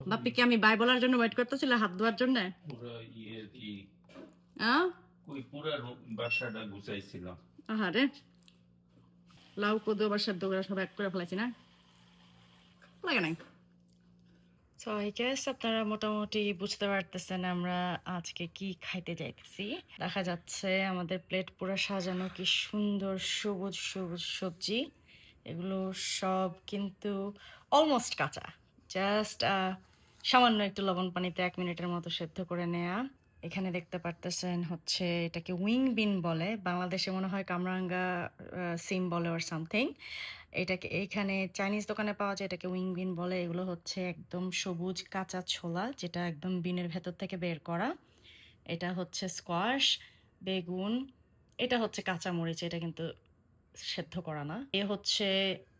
বাপ্পি কি আমি বাই বলার জন্য ওয়েট করতেছিল? হাত ধোয়ার জন্য? পুরো ইয়ে কি? হ্যাঁ ওই পুরো বাসাটা গুছাইছিলাম। আহারে। লাউ কদু সেদ্ধ করে সব এক করে ফেলাইছি না? লাগে নাই? সো আই গেস আপনারা মোটামুটি বুঝতে পারতেছেন আমরা আজকে কি খাইতে যাইতেছি। দেখা যাচ্ছে আমাদের প্লেট পুরো সাজানো কি সুন্দর সবুজ সবুজ সবজি। এগুলো সব কিন্তু অলমোস্ট কাঁচা। জাস্ট সামান্য একটু লবণ পানিতে এক মিনিটের মতো সেদ্ধ করে নেয়া। এখানে দেখতে পারতেছেন হচ্ছে এটাকে উইং বিন বলে। বাংলাদেশে মনে হয় কামরাঙ্গা সিম বলে ওর সামথিং এটাকে এইখানে চাইনিজ দোকানে পাওয়া যায় এটাকে উইং বিন বলে। এগুলো হচ্ছে একদম সবুজ কাঁচা ছোলা যেটা একদম বিনের ভেতর থেকে বের করা। এটা হচ্ছে স্কোয়াশ বেগুন, এটা হচ্ছে কাঁচা মরিচ এটা কিন্তু সেদ্ধ করা না। এ হচ্ছে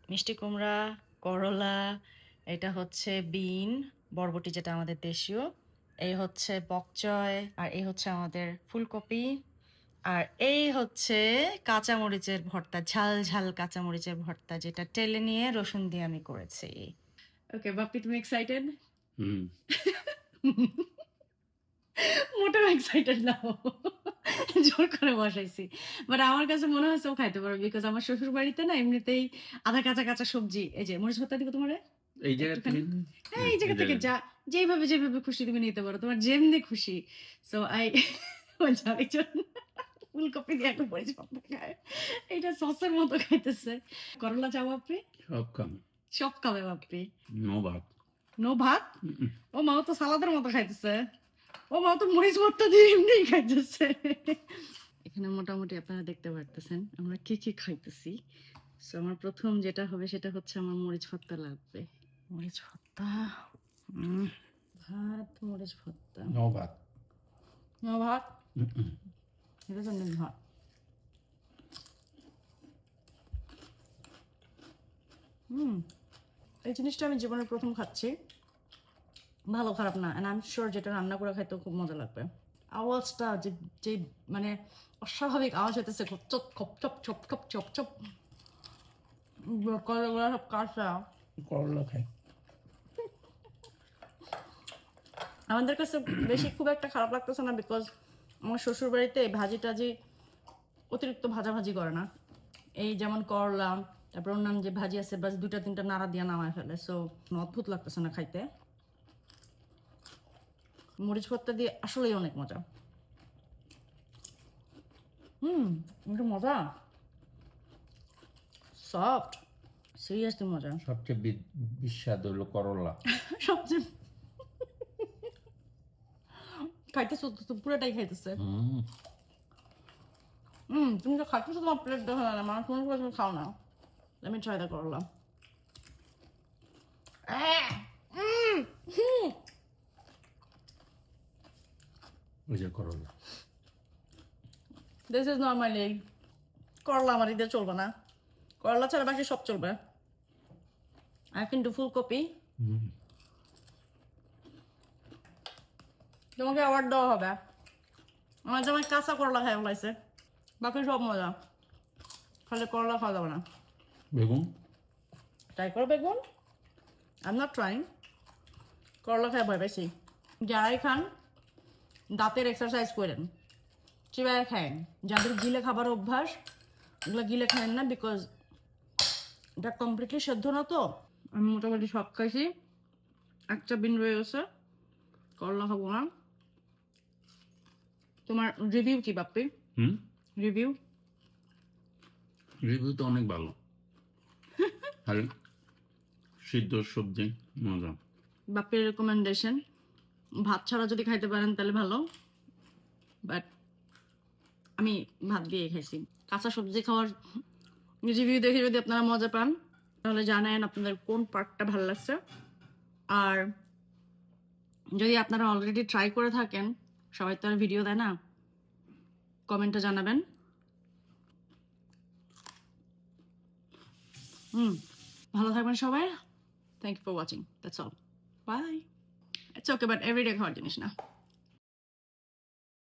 মিষ্টি কুমড়া, করলা, এটা হচ্ছে বিন। বরবটি যেটা আমাদের দেশীয় এই হচ্ছে বকচয় আর এই হচ্ছে আমাদের ফুলকপি আর এই হচ্ছে কাঁচামরিচের ভর্তা ঝাল ঝাল কাঁচামরিচের ভর্তা যেটা টেলে নিয়ে রসুন দিয়ে আমি করেছি। ওকে বাপ্পি তুমি এক্সাইটেড হুম। মোটেও এক্সাইটেড না। জোর করে বসাইছি। বাট আমার কাছে মনে হচ্ছে ও খাইতে পারবে বিকজ আমার শ্বশুর বাড়িতে না এমনিতেই আধা কাঁচা কাঁচা সবজি এই যে মরিচ ভর্তা দিব তোমার? এই জায়গা থেকে হ্যাঁ এই জায়গা থেকে যা যেভাবে যেভাবে খুশি তুমি নিতে পারো। তোমার যেমনি খুশি। সো আই ফুলকপি দিয়ে একটা খায়। এটা সসের মতো খাইতেছে। করলা চাও বাপ্পি সব কাম সব খাবে বাপ্পি নো ভাত। নো ভাত? ও মাও তো সালাদের মতো খাইতেছে। ও মাও তো মরিচ ভর্তা দিয়ে এমনি খাইতেছে। এখানে মোটামুটি আপনারা দেখতে পারতেছেন আমরা কি কি খাইতেছি। সো আমার প্রথম যেটা হবে সেটা হচ্ছে আমার মরিচ ভর্তা লাগবে। মরিচ ভর্তা ভাত মরিচ ভর্তা। নো ভাত। না ভাত? এটা তো ভাত হুম এই জিনিসটা আমি জীবনের প্রথম খাচ্ছি। ভালো খারাপ না অ্যান্ড আই এম শিওর যেটা রান্না করে খাইতেও খুব মজা লাগবে। আওয়াজটা যে যে মানে অস্বাভাবিক আওয়াজ হইতেছে খপ চপ খপ চপ চপ চপ চপ চপ। কলাগুলো সব কাঁচা। করলা খাই। আমাদের কাছে বেশি খুব একটা খারাপ লাগতেছে না বিকজ আমার শ্বশুর বাড়িতে ভাজি টাজি অতিরিক্ত ভাজাভাজি করে না। এই যেমন করলা তারপর অন্যান্য যে ভাজি আছে বাস দুটা তিনটা নাড়া দিয়ে নামায় ফেলে। সো অদ্ভুত লাগতেছে না খাইতে। মরিচ ভর্তা দিয়ে আসলেই অনেক মজা। হুম একটু মজা। সফট সিরিয়াসলি মজা। সবচেয়ে বিস্বাদ হলো করলা। সবচেয়ে খাইতেছো তো পুরোটাই খাইতেছে হুম হুম তুমি তো খাইতেছো তোমার প্লেট দেখা না মানুষ মানুষ তুমি খাও না আমি ট্রাই দা করলাম করলা দিস ইজ নর্মালি করলা আমার ঈদে চলবে না করলা ছাড়া বাকি সব চলবে আর কিন্তু ফুলকপি হুম তোমাকে অ্যাওয়ার্ড দেওয়া হবে। আমার জামাই কাঁচা করলা খাই ফেলাইছে বাকি সব মজা। খালি করলা খাওয়া যাবে না। বেগুন? ট্রাই করো বেগুন। আই এম নট ট্রাইং করলা খাই ভয় পাইছি। যারাই খান দাঁতের এক্সারসাইজ করেন। চিবায় খায়েন? যাদের গিলে খাবার অভ্যাস এগুলো গিলে খায়েন না বিকজ এটা কমপ্লিটলি সেদ্ধ না তো। আমি মোটামুটি সব খাইছি। একটা বিন রয়ে গেছে। করলা খাব না। তোমার রিভিউ কি বাপ্পি? হুম? রিভিউ রিভিউ তো অনেক ভালো। আর সিদ্ধ সবজি মজা। বাপ্পির রেকমেন্ডেশন ভাত ছাড়া যদি খাইতে পারেন তাহলে ভালো। বাট আমি ভাত দিয়ে খাইছি। কাঁচা সবজি খাওয়ার রিভিউ দেখে যদি আপনারা মজা পান তাহলে জানেন আপনাদের কোন পার্টটা ভালো লাগছে। আর যদি আপনারা অলরেডি ট্রাই করে থাকেন সবাই তো আর ভিডিও দেয় না। কমেন্টে জানাবেন। হুম, ভালো থাকবেন সবাই। Thank you for watching that's all bye it's okay but everyday খাওয়ার জিনিস না।